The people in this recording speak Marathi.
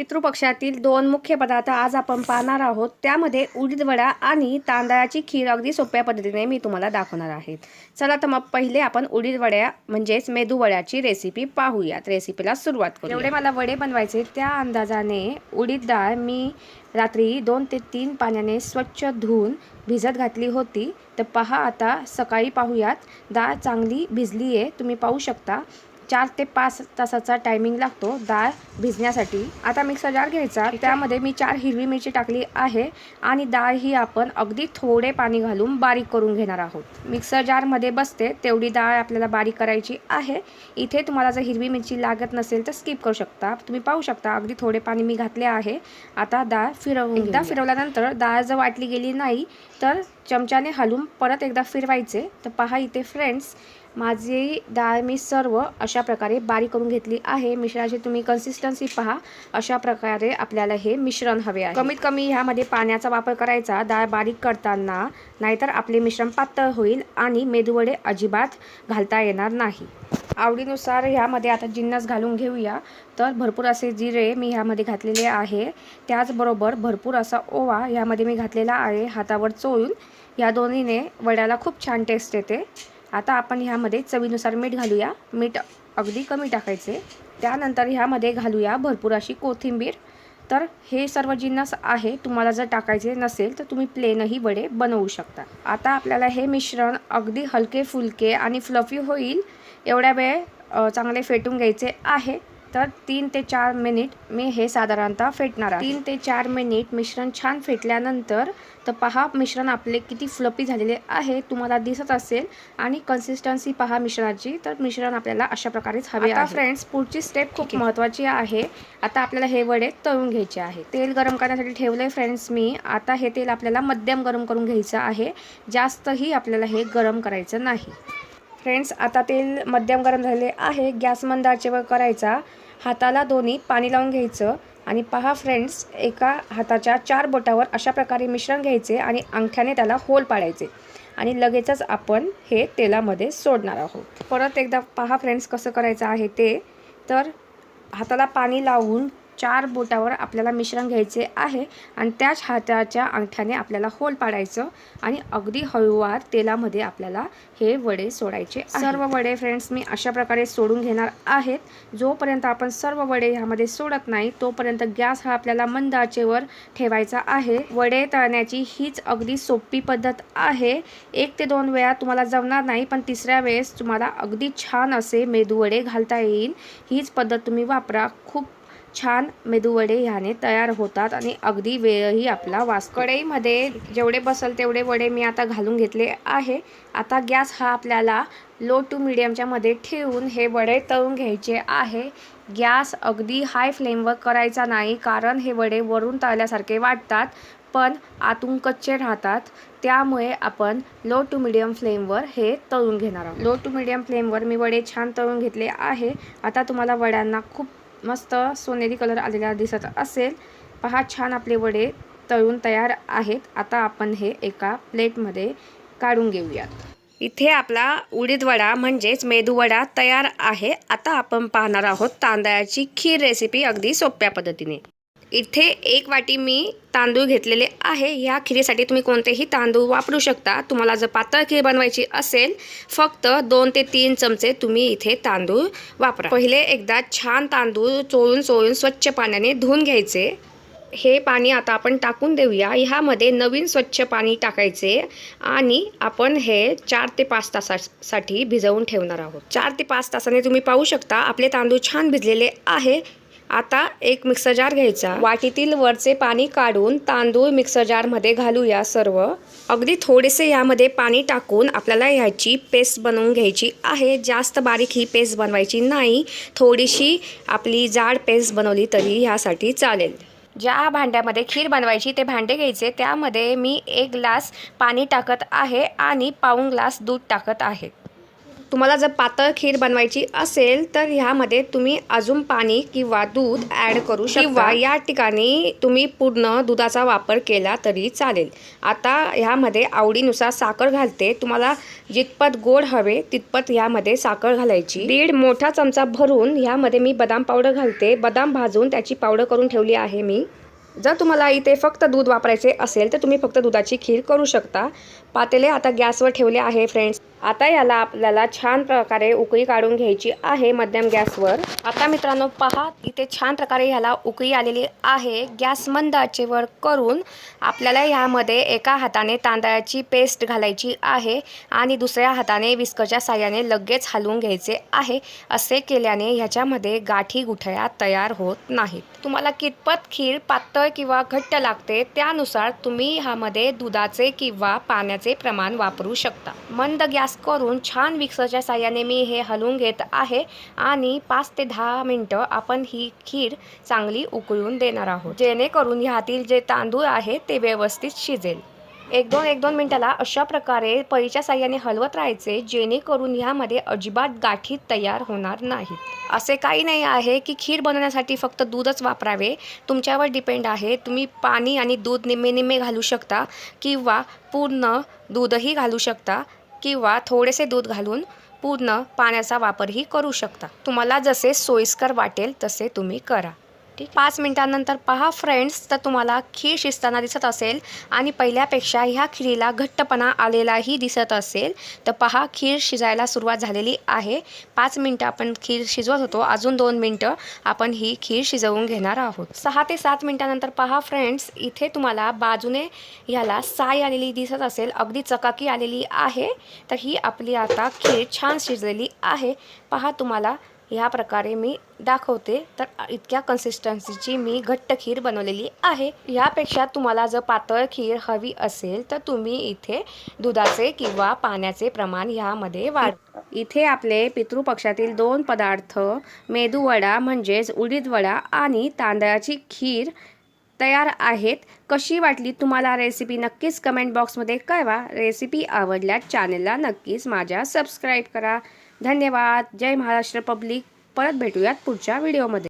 पितृपक्षातील दोन मुख्य पदार्थ आज आपण पाहणार आहोत. त्यामध्ये उडीद वडा आणि तांदळाची खीर अगदी सोप्या पद्धतीने मी तुम्हाला दाखवणार आहे. चला तर मग पहिले आपण उडीद वड्या म्हणजेच मेदू वड्याची रेसिपी पाहूयात. रेसिपीला सुरुवात करू एवढे मला वडे बनवायचे त्या अंदाजाने उडीद डाळ मी रात्री दोन ते तीन पाण्याने स्वच्छ धुवून भिजत घातली होती. तर पहा आता सकाळी पाहूयात. डाळ चांगली भिजली आहे तुम्ही पाहू शकता. चार ते पाच तासाचा टायमिंग लागतो डाळ भिजण्यासाठी. आता मिक्सर जार घ्यायचा. त्यामध्ये मी चार हिरवी मिरची टाकली आहे आणि डाळ ही आपण अगदी थोडे पाणी घालून बारीक करून घेणार आहोत. मिक्सर जारमध्ये बसते तेवढी डाळ आपल्याला बारीक करायची आहे. इथे तुम्हाला जर हिरवी मिरची लागत नसेल तर स्किप करू शकता. तुम्ही पाहू शकता अगदी थोडे पाणी मी घातले आहे. आता डाळ फिरवून एकदा फिरवल्यानंतर डाळ जर वाटली गेली नाही तर चमच्याने हलून परत एकदा फिरवायचे. तर पहा इथे फ्रेंड्स माझी डाळ मी सर्व अशा प्रकारे बारीक करून घेतली आहे. मिश्रणाची तुम्ही कन्सिस्टन्सी पहा. अशा प्रकारे आपल्याला हे मिश्रण हवे आहे. कमीत कमी ह्यामध्ये पाण्याचा वापर करायचा. डाळ बारीक करताना नाहीतर आपले मिश्रण पातळ होईल आणि मेदूवडे अजिबात घालता येणार नाही. आवडीनुसार ह्यामध्ये आता जिन्नस घालून घेऊया. तर भरपूर असे जिरे मी ह्यामध्ये घातलेले आहे. त्याचबरोबर भरपूर असा ओवा ह्यामध्ये मी घातलेला आहे. हातावर चोळून या दोन्हीने वड्याला खूप छान टेस्ट येते. आता आपण ह्यामध्ये चवीनुसार मीठ घालूया. मीठ अगदी कमी टाकायचे. त्यानंतर ह्यामध्ये घालूया भरपूर अशी कोथिंबीर. तर हे सर्व जिन्नस आहे तुम्हाला जर टाकायचे नसेल तर तुम्ही प्लेनही वडे बनवू शकता. आता आपल्याला हे मिश्रण अगदी हलके फुलके आणि फ्लफी होईल एवढ्या वेळ चांगले फेटून घ्यायचे आहे. तर तीन ते चार मिनिट मी हे साधारणतः फेटणार आहे. तीन ते चार मिनिट मिश्रण छान फेटल्यानंतर तर पहा मिश्रण आपले किती फ्लपी झालेले आहे तुम्हाला दिसत असेल. आणि कन्सिस्टन्सी पहा मिश्रणाची तर मिश्रण आपल्याला अशा प्रकारेच हवे आहे. फ्रेंड्स पुढची स्टेप खूप महत्त्वाची आहे. आता आपल्याला हे वडे तळून घ्यायचे आहे तेल गरम करण्यासाठी ठेवले फ्रेंड्स मी. आता हे तेल आपल्याला मध्यम गरम करून घ्यायचं आहे. जास्तही आपल्याला हे गरम करायचं नाही. फ्रेंड्स आता तेल मध्यम गरम झालेले आहे. गॅस मंद आचेवर करायचा. हाताला दोन्ही पाणी लावून घ्यायचं. आणि पहा फ्रेंड्स एका हाताच्या चार बोटावर अशा प्रकारे मिश्रण घ्यायचे आणि अंगठ्याने त्याला होल पाडायचे. आणि लगेचच आपण हे तेलामध्ये सोडणार आहोत. परत एकदा पहा फ्रेंड्स कसं करायचं आहे ते. तर हाताला पाणी लावून चार बोटावर आपल्याला मिश्रण घ्यायचे आहे आणि त्याच हाताच्या अंगठ्याने आपल्याला होल पाडायचं आणि अगदी हळूवार तेलामध्ये आपल्याला हे वडे सोडायचे सर्व वडे फ्रेंड्स मी अशा प्रकारे सोडून घेणार आहेत. जोपर्यंत आपण सर्व वडे ह्यामध्ये सोडत नाही तोपर्यंत गॅस हा आपल्याला मंद आचेवर ठेवायचा आहे. वडे तळण्याची हीच अगदी सोपी पद्धत आहे. एक ते दोन वेळा तुम्हाला जमणार नाही पण तिसऱ्या वेळेस तुम्हाला अगदी छान असे मेदूवडे घालता येईल. हीच पद्धत तुम्ही वापरा. खूप छान मेदूवडे ह्याने तयार होतात आणि अगदी वेळही आपला वास कढईमध्ये जेवढे बसल तेवढे वडे मी आता घालून घेतले आहे. आता गॅस हा आपल्याला लो टू मिडियमच्या मध्ये ठेवून हे वडे तळून घ्यायचे आहे. गॅस अगदी हाय फ्लेमवर करायचा नाही कारण हे वडे वरून तळल्यासारखे वाटतात पण आतून कच्चे राहतात. त्यामुळे आपण लो टू मिडियम फ्लेमवर हे तळून घेणार आहोत. लो टू मिडियम फ्लेमवर मी वडे छान तळून घेतले आहे. आता तुम्हाला वड्यांना खूप मस्त सोनेरी कलर आलेला दिसत असेल. पहा छान आपले वडे तळून तयार आहेत. आता आपण हे एका प्लेटमध्ये काढून घेऊयात. इथे आपला उडीद वडा म्हणजेच मेदूवडा तयार आहे. आता आपण पाहणार आहोत तांदळाची खीर रेसिपी अगदी सोप्या पद्धतीने. इथे एक वाटी मी तांदूळ घेतलेले आहे. ह्या खिरीसाठी तुम्ही कोणतेही तांदूळ वापरू शकता. तुम्हाला जर पातळ खीर बनवायची असेल फक्त दोन ते तीन चमचे तुम्ही इथे तांदूळ वापरा. पहिले एकदा छान तांदूळ चोळून चोळून स्वच्छ पाण्याने धुवून घ्यायचे. हे पाणी आता आपण टाकून देऊया. ह्यामध्ये नवीन स्वच्छ पाणी टाकायचे आणि आपण हे चार ते पाच तासासाठी भिजवून ठेवणार आहोत. चार ते पाच तासाने तुम्ही पाहू शकता आपले तांदूळ छान भिजलेले आहे. आता एक मिक्सर जार घ्यायचा. वाटीतील वरचे पाणी काढून तांदूळ मिक्सर जारमध्ये घालूया सर्व. अगदी थोडेसे यामध्ये पाणी टाकून आपल्याला ह्याची पेस्ट बनवून घ्यायची आहे. जास्त बारीक ही पेस्ट बनवायची नाही. थोडीशी आपली जाड पेस्ट बनवली तरी ह्यासाठी चालेल. ज्या भांड्यामध्ये खीर बनवायची ते भांडे घ्यायचे. त्यामध्ये मी एक ग्लास पाणी टाकत आहे आणि पाऊण ग्लास दूध टाकत आहे. तुम्हाला जर पातळ खीर बनवायची असेल तर ह्यामध्ये तुम्ही अजून पाणी किंवा दूध ॲड करू शकता. किंवा या ठिकाणी तुम्ही पूर्ण दुधाचा वापर केला तरी चालेल. आता ह्यामध्ये आवडीनुसार साखर घालते. तुम्हाला जितपत गोड हवे तितपत ह्यामध्ये साखर घालायची. दीड मोठा चमचा भरून ह्यामध्ये मी बदाम पावडर घालते. बदाम भाजून त्याची पावडर करून ठेवली आहे मी. जर तुम्हाला इथे फक्त दूध वापरायचे असेल तर तुम्ही फक्त दुधाची खीर करू शकता. पातेले आता गॅसवर ठेवले आहे फ्रेंड्स आता याला आपल्याला छान प्रकारे उकळी काढून घ्यायची आहे मध्यम गॅसवर. आता मित्रांनो पहा इथे छान प्रकारे ह्याला उकळी आलेली आहे. गॅस मंद आचेवर करून आपल्याला ह्यामध्ये एका हाताने तांदळाची पेस्ट घालायची आहे आणि दुसऱ्या हाताने विस्कच्या साह्याने लगेच हलवून घ्यायचे आहे. असे केल्याने ह्याच्यामध्ये गाठी गुठळ्या तयार होत नाहीत. तुम्हाला कितपत खीर पातळ किंवा घट्ट लागते त्यानुसार तुम्ही ह्यामध्ये दुधाचे किंवा पाण्याचे प्रमाण वापरू शकता. मंद गॅस करून छान विक्सरच्या साह्याने मी हे हलवून घेत आहे आणि पाच ते दहा मिनटं आपण ही खीर चांगली उकळून देणार आहोत. जेणेकरून ह्यातील जे तांदूळ आहे ते व्यवस्थित शिजेल. एक दोन एक दोन मिनटाला अशा प्रकारे पळीच्या साह्याने हलवत राहायचे जेणेकरून ह्यामध्ये अजिबात गाठी तयार होणार नाहीत. असे काही नाही आहे की खीर बनवण्यासाठी फक्त दूधच वापरावे. तुमच्यावर डिपेंड आहे. तुम्ही पाणी आणि दूध निम्मे निम्मे घालू शकता किंवा पूर्ण दूधही घालू शकता. किंवा थोडेसे दूध घालून पूर्ण पाण्याचा वापरही करू शकता. तुम्हाला जसे सोयीस्कर वाटेल तसे तुम्ही करा. ठीक पाच मिनटानंतर पहा फ्रेंड्स तर तुम्हाला खीर शिजताना दिसत असेल आणि पहिल्यापेक्षा ह्या खिरीला घट्टपणा आलेलाही दिसत असेल. तर पहा खीर शिजायला सुरुवात झालेली आहे. पाच मिनटं आपण खीर शिजवत होतो. अजून दोन मिनटं आपण ही खीर शिजवून घेणार आहोत. सहा ते सात मिनटानंतर पहा फ्रेंड्स इथे तुम्हाला बाजूने ह्याला साय आलेली दिसत असेल. अगदी चकाकी आलेली आहे. तर ही आपली आता खीर छान शिजलेली आहे. पहा तुम्हाला ह्या प्रकारे मी दाखवते. तर इतक्या कन्सिस्टन्सीची मी घट्ट खीर बनवलेली आहे. ह्यापेक्षा तुम्हाला जर पातळ खीर हवी असेल तर तुम्ही इथे दुधाचे किंवा पाण्याचे प्रमाण ह्यामध्ये वाढ इथे आपले पितृपक्षातील दोन पदार्थ मेदूवडा म्हणजेच उडीदवडा आणि तांदळाची खीर तयार आहेत. कशी वाटली तुम्हाला रेसिपी नक्कीच कमेंट बॉक्समध्ये कळवा. रेसिपी आवडल्यास चॅनलला नक्कीच माझ्या सबस्क्राईब करा. धन्यवाद. जय महाराष्ट्र पब्लिक. परत भेटूयात पुढच्या व्हिडिओमध्ये.